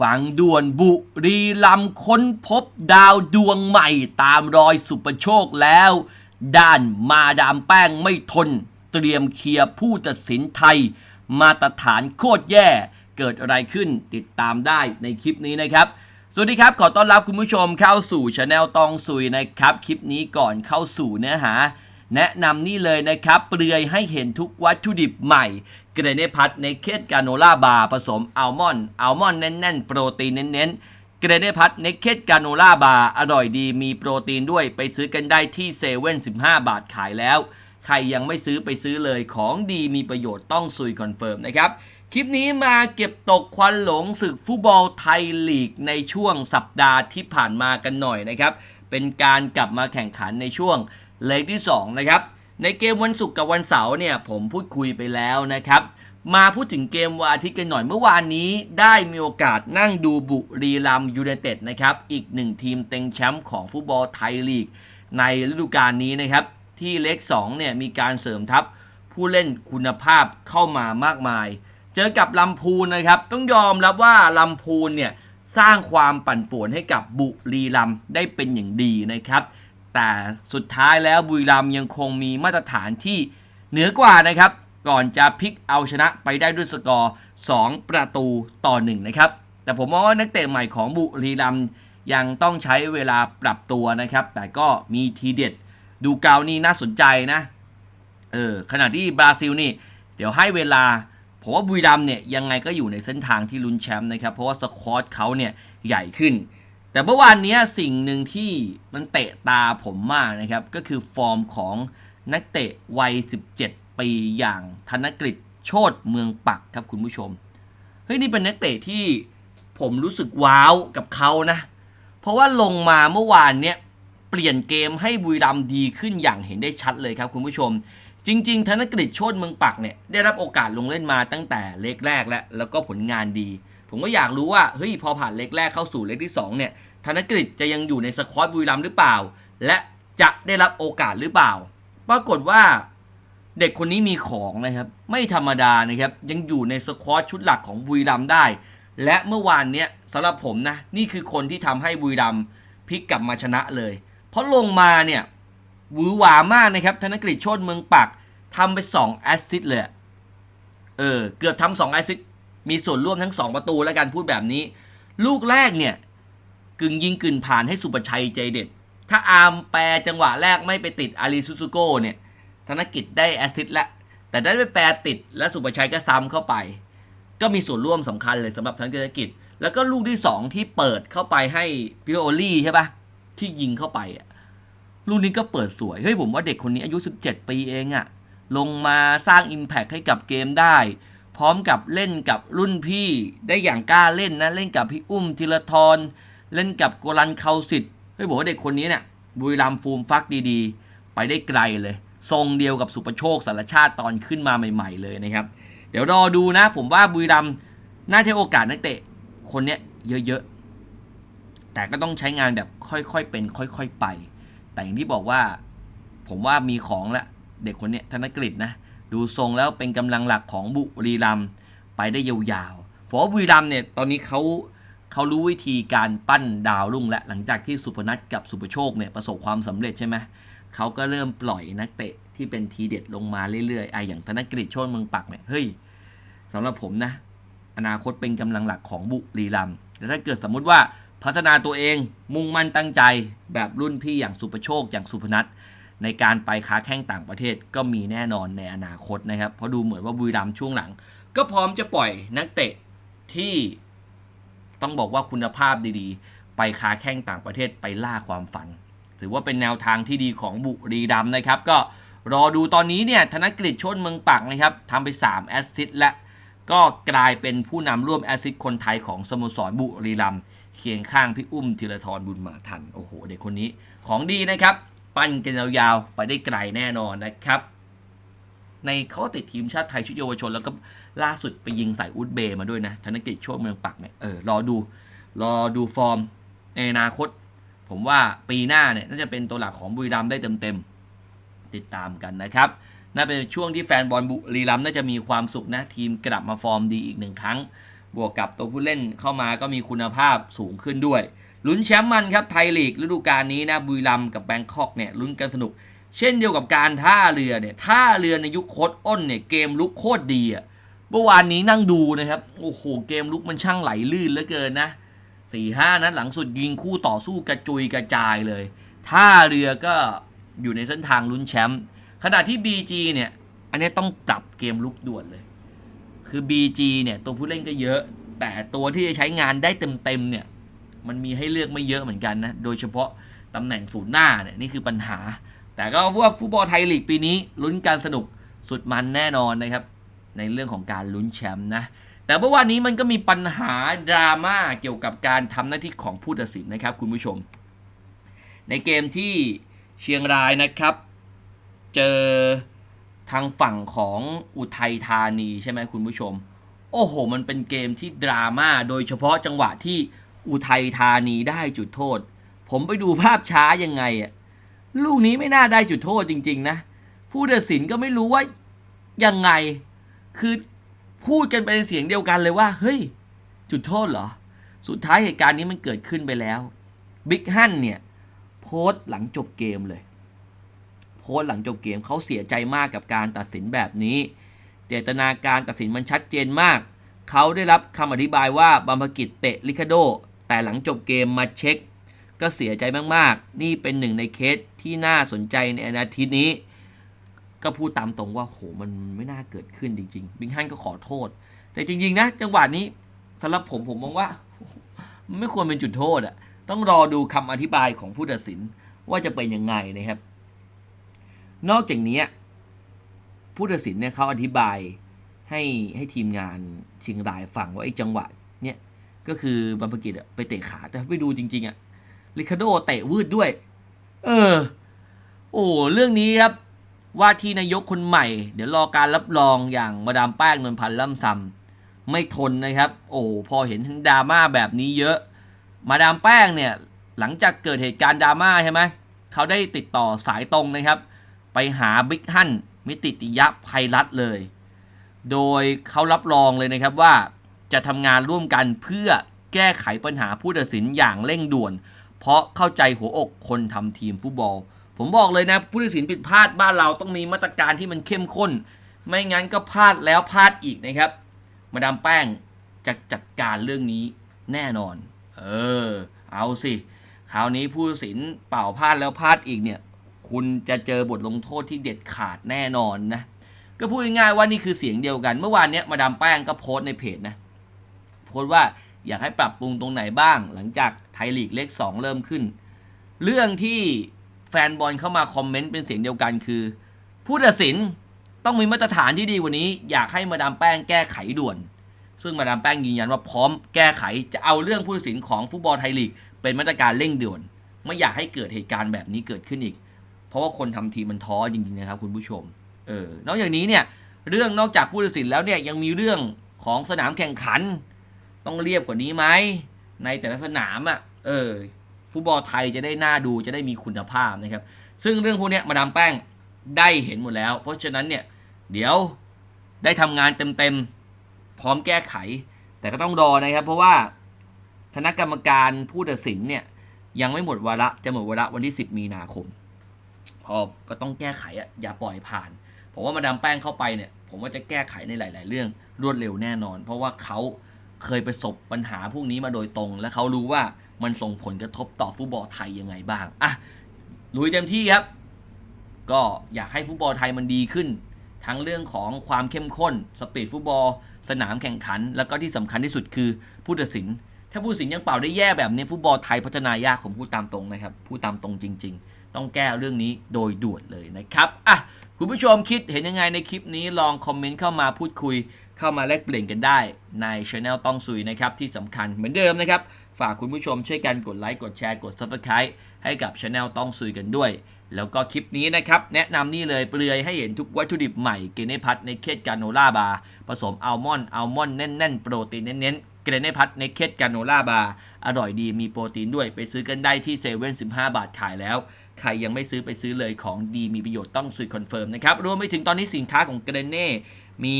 ฟังด่วนบุรีลำค้นพบดาวดวงใหม่ตามรอยสุประโชคแล้ว ด้านมาดามแป้งไม่ทน เตรียมเคลียร์ผู้ตัดสินไทย มาตรฐานโคตรแย่เกิดอะไรขึ้นติดตามได้ในคลิปนี้นะครับ สวัสดีครับ ขอต้อนรับคุณผู้ชมเข้าสู่ช anel ตองสุยนะครับ คลิปนี้ก่อนเข้าสู่เนื้อหา แนะนำนี่เลยนะครับเปลือยให้เห็นทุกวัตถุดิบใหม่เกรเนพัทในเคสกาโนล่าบาร์ผสมอัลมอนด์อัลมอนด์แน่นๆ โปรตีนเน้นๆ เกรเนพัทในเคสกาโนล่าบาร์อร่อยดีมีโปรตีนด้วยไปซื้อกันได้ที่เซเว่น15บาทขายแล้ว ใครยังไม่ซื้อไปซื้อเลยของดีมีประโยชน์ต้องซุยคอนเฟิร์มนะครับคลิปนี้มาเก็บตกควันหลงศึกฟุตบอลไทยลีกในช่วงสัปดาห์ที่ผ่านมากันหน่อยนะครับ เป็นการกลับมาแข่งขันในช่วง เลกที่ 2 นะครับ ในเกมวันศุกร์กับวันเสาร์เนี่ยผมพูดคุยไปแล้วนะครับ มาพูดถึงเกมวันอาทิตย์กันหน่อยเมื่อวานนี้ได้มีโอกาสนั่งดูบุรีรัมยูไนเต็ดนะครับ อีกหนึ่งทีมเต็งแชมป์ของฟุตบอลไทยลีก ในฤดูกาลนี้นะครับ ที่เล็ก2เนี่ยมีการเสริมทัพผู้เล่นคุณภาพเข้ามามากมาย เจอกับลำพูนนะครับ ต้องยอมรับว่าลำพูนเนี่ยสร้างความปั่นป่วนให้กับบุรีรัมได้เป็นอย่างดีนะครับ แต่สุดท้ายแล้วบุรีรัมยังคงมีมาตรฐานที่เหนือกว่านะครับ ก่อนจะพลิกเอาชนะไปได้ด้วยสกอร์ 2 ประตูต่อ 1 นะครับ แต่ผมมองว่านักเตะใหม่ของบุรีรัมยังต้องใช้เวลาปรับตัวนะครับ แต่ก็มีทีเด็ดดูเกานี่น่าสนใจนะเออขณะที่บราซิลนี่ เดี๋ยวให้เวลาผมว่าบุรีรัมเนี่ยยังไงก็อยู่ในเส้นทางที่ลุ้นแชมป์นะครับ เพราะว่าสควอตเขาเนี่ยใหญ่ขึ้น แต่เมื่อวานนี้สิ่งหนึ่งที่มันเตะตาผมมากนะครับ ก็คือฟอร์มของนักเตะวัย 17 ปีอย่างธนกฤษโชตเมืองปักครับคุณผู้ชม เฮ้ยนี่เป็นนักเตะที่ผมรู้สึกว้าวกับเขานะ เพราะว่าลงมาเมื่อวานเนี่ยเปลี่ยนเกมให้บุรีรัมดีขึ้นอย่างเห็นได้ชัดเลยครับคุณผู้ชม จริง ๆ ธนกฤษโชตเมืองปักเนี่ยได้รับโอกาสลงเล่นมาตั้งแต่เล็กแรกแล้วแล้วก็ผลงานดี ผมก็อยากรู้ว่าเฮ้ยพอผ่านเล็กแรกเข้าสู่เล็กที่สองเนี่ย ธนกฤษจะยังอยู่ในสควอตบุรีรัมย์หรือเปล่า และจะได้รับโอกาสหรือเปล่า ปรากฏว่าเด็กคนนี้มีของนะครับ ไม่ธรรมดานะครับ ยังอยู่ในสควอตชุดหลักของบุรีรัมย์ได้ และเมื่อวานเนี้ยสำหรับผมนะ นี่คือคนที่ทำให้บุรีรัมย์พลิกกลับมาชนะเลย เพราะลงมาเนี่ยหวือหวามากนะครับ ธนกฤษโชตเมืองปักทำไป2แอสซิสต์เลย เออ เกือบทำสองแอสซิสต์มีส่วนร่วมทั้ง 2 ประตูแล้วกันพูดแบบนี้ ลูกแรกเนี่ย กึ่งยิงกึ่งผ่านให้สุประชัยใจเด็ด ถ้าอาร์มแปรจังหวะแรกไม่ไปติดอารีซูซูโก้เนี่ย ธนกิจได้แอสซิสต์แล้วแต่ได้ไปแปรติดและสุประชัยก็ซ้ำเข้าไป ก็มีส่วนร่วมสำคัญเลยสำหรับธนกิจ แล้วก็ลูกที่ 2 ที่เปิดเข้าไปให้พิโอลี่ใช่ปะที่ยิงเข้าไปอะลูกนี้ก็เปิดสวย เฮ้ยผมว่าเด็กคนนี้อายุ 17 ปีเองอะลงมาสร้าง Impact ให้กับเกมได้ พร้อมกับเล่นกับรุ่นพี่ได้อย่างกล้าเล่นนะ เล่นกับพี่อุ้มธีรทร เล่นกับโกลันเคาสิทธิ์เฮ้ยบอกว่าเด็กคนนี้เนี่ยบุรีรัมฟูมฟักดีๆ ไปได้ไกลเลย ทรงเดียวกับสุประโชคสารชาติตอนขึ้นมาใหม่ ๆ เลยนะครับ เดี๋ยวรอดูนะ ผมว่าบุรีรัมน่าจะโอกาสนักเตะคนเนี้ยเยอะๆ แต่ก็ต้องใช้งานแบบค่อยๆเป็นค่อยๆไป แต่อย่างที่บอกว่า ผมว่ามีของละเด็กคนเนี้ยธนกฤษนะดูทรงแล้วเป็นกำลังหลักของบุรีรัมไปได้ยาวๆเพราะว่าบุรีรัมเนี่ยตอนนี้เขา เขารู้วิธีการปั้นดาวรุ่งและหลังจากที่สุพนัทกับสุปโชคเนี่ยประสบความสำเร็จใช่ไหมเขาก็เริ่มปล่อยนักเตะที่เป็นทีเด็ดลงมาเรื่อยๆไออย่างธนกฤษโชนเมืองปักเนี่ยเฮ้ยสำหรับผมนะ อนาคตเป็นกำลังหลักของบุรีรัมย์แต่ถ้าเกิดสมมุติว่าพัฒนาตัวเองมุ่งมั่นตั้งใจแบบรุ่นพี่อย่างสุปโชคอย่างสุพนัทในการไปค้าแข่งต่างประเทศก็มีแน่นอนในอนาคตนะครับ เพราะดูเหมือนว่าบุรีรัมย์ช่วงหลัง ก็พร้อมจะปล่อยนักเตะที่ ต้องบอกว่าคุณภาพดีๆ ไปค้าแข่งต่างประเทศไปล่าความฝัน ถือว่าเป็นแนวทางที่ดีของบุรีรัมนะครับ ก็รอดูตอนนี้เนี่ยธนกฤษชนเมืองปักนะครับทำไป 3 แอสซิสต์และก็กลายเป็นผู้นำร่วมแอสซิสต์คนไทยของสโมสรบุรีรัมเคียงข้างพี่อุ้มธีรทรบุญมาทัน โอ้โห เด็กคนนี้ของดีนะครับ ปั้นกันยาวๆ ไปได้ไกลแน่นอนนะครับ ในเขาติดทีมชาติไทยชุดเยาวชน แล้วก็ล่าสุดไปยิงใส่อุซเบย์มาด้วยนะธนกิจโชคเมืองปักเนี่ยเออรอดู รอดูฟอร์มในอนาคต ผมว่าปีหน้าเนี่ยน่าจะเป็นตัวหลักของบุรีรัมได้เต็มๆ ติดตามกันนะครับน่าเป็นช่วงที่แฟนบอลบุรีรัมน่าจะมีความสุขนะทีมกลับมาฟอร์มดีอีกหนึ่งครั้ง บวกกับตัวผู้เล่นเข้ามาก็มีคุณภาพสูงขึ้นด้วยลุ้นแชมป์มันครับไทยลีกฤดูกาลนี้นะบุรีรัมกับแบงคอกเนี่ยลุ้นกันสนุก เช่นเดียวกับการท่าเรือเนี่ยท่าเรือในยุคโค้ดอ้นเนี่ยเกมลุกโคตรดีอะเมื่อวานนี้นั่งดูนะครับโอ้โหเกมลุกมันช่างไหลลื่นเหลือเกินนะสี่ห้านัดหลังสุดยิงคู่ต่อสู้กระจุยกระจายเลยท่าเรือก็อยู่ในเส้นทางลุ้นแชมป์ขณะที่ BG เนี่ยอันนี้ต้องปรับเกมลุกด่วนเลย คือ BG เนี่ยตัวผู้เล่นก็เยอะ แต่ตัวที่จะใช้งานได้เต็มๆเนี่ยมันมีให้เลือกไม่เยอะเหมือนกันนะโดยเฉพาะตำแหน่งศูนย์หน้าเนี่ยนี่คือปัญหา แต่ก็ว่าฟุตบอลไทยลีกปีนี้ลุ้นการสนุกสุดมันแน่นอนนะครับ ในเรื่องของการลุ้นแชมป์นะ แต่เมื่อวานนี้มันก็มีปัญหาดราม่าเกี่ยวกับการทำหน้าที่ของผู้ตัดสินนะครับคุณผู้ชม ในเกมที่เชียงรายนะครับ เจอทางฝั่งของอุทัยธานีใช่ไหมคุณผู้ชม โอ้โห มันเป็นเกมที่ดราม่าโดยเฉพาะจังหวะที่อุทัยธานีได้จุดโทษ ผมไปดูภาพช้ายังไงอะ ลูกนี้ไม่น่าได้จุดโทษจริง ๆ นะ ผู้ตัดสินก็ไม่รู้ว่ายังไง คือพูดกันเป็นเสียงเดียวกันเลยว่า เฮ้ย จุดโทษเหรอ สุดท้ายเหตุการณ์นี้มันเกิดขึ้นไปแล้วบิ๊กฮันเนี่ย โพสต์หลังจบเกมเลย โพสต์หลังจบเกมเขาเสียใจมากกับการตัดสินแบบนี้ เจตนาการตัดสินมันชัดเจนมาก เขาได้รับคำอธิบายว่าบัมพกิจเตะลิคาโด แต่หลังจบเกมมาเช็ค ก็เสียใจมากๆ นี่เป็นหนึ่งในเคสที่น่าสนใจในอาทิตย์นี้ ก็พูดตามตรงว่าโหมันไม่น่าเกิดขึ้นจริงๆ บิงฮันก็ขอโทษ แต่จริงๆนะจังหวะนี้สำหรับผมผมมองว่า ไม่ควรเป็นจุดโทษอะต้องรอดูคำอธิบายของผู้ตัดสินว่าจะเป็นยังไงนะครับ นอกจากนี้ผู้ตัดสินเนี่ยเขาอธิบายให้ให้ทีมงานเชียงรายฟังว่าไอ้จังหวะเนี่ยก็คือบัมพกิจไปเตะขาแต่ไปดูจริงๆอะ ลิคาโดเตะวืดด้วย เออ โอ้เรื่องนี้ครับ ว่าที่นายกคนใหม่ เดี๋ยวรอการรับรองอย่างมาดามแป้งนวลพันธ์ล่ำซำไม่ทนนะครับ โอ้พอเห็นดราม่าแบบนี้เยอะ มาดามแป้งเนี่ย หลังจากเกิดเหตุการณ์ดราม่าใช่ไหมเขาได้ติดต่อสายตรงนะครับ ไปหาบิ๊กฮั่นมิติติยะภัยรัตเลย โดยเขารับรองเลยนะครับว่าจะทำงานร่วมกันเพื่อแก้ไขปัญหาผู้ตัดสินอย่างเร่งด่วน เพราะเข้าใจหัวอกคนทำทีมฟุตบอล ผมบอกเลยนะ ผู้ตัดสินผิดพลาดบ้านเราต้องมีมาตรการที่มันเข้มข้น ไม่งั้นก็พลาดแล้วพลาดอีกนะครับ มาดามแป้งจะจัดการเรื่องนี้แน่นอน เออ เอาสิคราวนี้ผู้ตัดสินเป่าพลาดแล้วพลาดอีกเนี่ย คุณจะเจอบทลงโทษที่เด็ดขาดแน่นอนนะก็พูดง่ายๆว่านี่คือเสียงเดียวกัน เมื่อวานเนี้ยมาดามแป้งก็โพสต์ในเพจนะโพสต์ว่าอยากให้ปรับปรุงตรงไหนบ้าง หลังจาก ยลีกเลข2เริ่มขึ้น เรื่องที่แฟนบอลเข้ามาคอมเมนต์เป็นเสียงเดียวกันคือ ผู้ตัดสินต้องมีมาตรฐานที่ดีกว่านี้ อยากให้มาดามแป้งแก้ไขด่วน ซึ่งมาดามแป้งยืนยันว่าพร้อมแก้ไขจะเอาเรื่องผู้ตัดสินของฟุตบอลไทยลีก เป็นมาตรการเร่งด่วน ไม่อยากให้เกิดเหตุการณ์แบบนี้เกิดขึ้นอีก เพราะว่าคนทำทีมมันท้อจริงๆนะครับคุณผู้ชมเออนอกจากนี้เนี่ยเรื่องนอกจากผู้ตัดสินแล้วเนี่ยยังมีเรื่องของสนามแข่งขัน ต้องเรียบกว่านี้ไหมในแต่ละสนามอะ่ะ เออฟุตบอลไทยจะได้น่าดูจะได้มีคุณภาพนะครับ ซึ่งเรื่องพวกนี้มาดามแป้งได้เห็นหมดแล้ว เพราะฉะนั้นเนี่ยเดี๋ยวได้ทำงานเต็มๆพร้อมแก้ไข แต่ก็ต้องรอนะครับ เพราะว่าคณะกรรมการผู้ตัดสินเนี่ยยังไม่หมดวาระจะหมดวาระวันที่ 10 มีนาคม พอก็ต้องแก้ไขอะอย่าปล่อยผ่าน ผมว่ามาดามแป้งเข้าไปเนี่ยผมว่าจะแก้ไขในหลาย ๆ เรื่องรวดเร็วแน่นอน เพราะว่าเขาเคยประสบปัญหาพวกนี้มาโดยตรง และเขารู้ว่า มันส่งผลกระทบต่อฟุตบอลไทยยังไงบ้างอะลุยเต็มที่ครับ ก็อยากให้ฟุตบอลไทยมันดีขึ้น ทั้งเรื่องของความเข้มข้น สปีดฟุตบอล สนามแข่งขัน แล้วก็ที่สำคัญที่สุดคือผู้ตัดสิน ถ้าผู้ตัดสินยังเป่าได้แย่แบบนี้ฟุตบอลไทยพัฒนายากผมพูดตามตรงนะครับพูดตามตรงจริง ๆ ต้องแก้เรื่องนี้โดยด่วนเลยนะครับอะคุณผู้ชมคิดเห็นยังไงในคลิปนี้ลองคอมเมนต์เข้ามาพูดคุย เข้ามาแลกเปลี่ยนกันได้ในช anel ต้องซุยนะครับที่สำคัญเหมือนเดิมนะครับ ฝากคุณผู้ชมช่วยกันกดไลค์กดแชร์กด subscribe ให้กับช anel ต้องซุยกันด้วย แล้วก็คลิปนี้นะครับแนะนำนี่เลยเปลือยให้เห็นทุกวัตถุดิบใหม่เกเนพัทในเคสกาโนล่าบาร์ผสมอัลมอนด์อัลมอนด์แน่นๆ โปรตีนเน้นๆเกรเนพัทในเคสกาโนล่าบาร์อร่อยดีมีโปรตีนด้วยไปซื้อกันได้ที่เซเว่นสิบห้าบาทขายแล้วใครยังไม่ซื้อไปซื้อเลยของดีมีประโยชน์ต้องสุดคอนเฟิร์มนะครับรวมไปถึงตอนนี้สินค้าของเกรเน่มี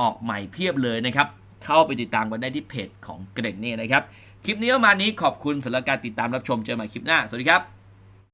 ออกใหม่เพียบเลยนะครับ เข้าไปติดตามกันได้ที่เพจของเกร็ดนี่นะครับ คลิปนี้ประมาณนี้ขอบคุณสำหรับการติดตามรับชมเจอกันใหม่คลิปหน้า สวัสดีครับ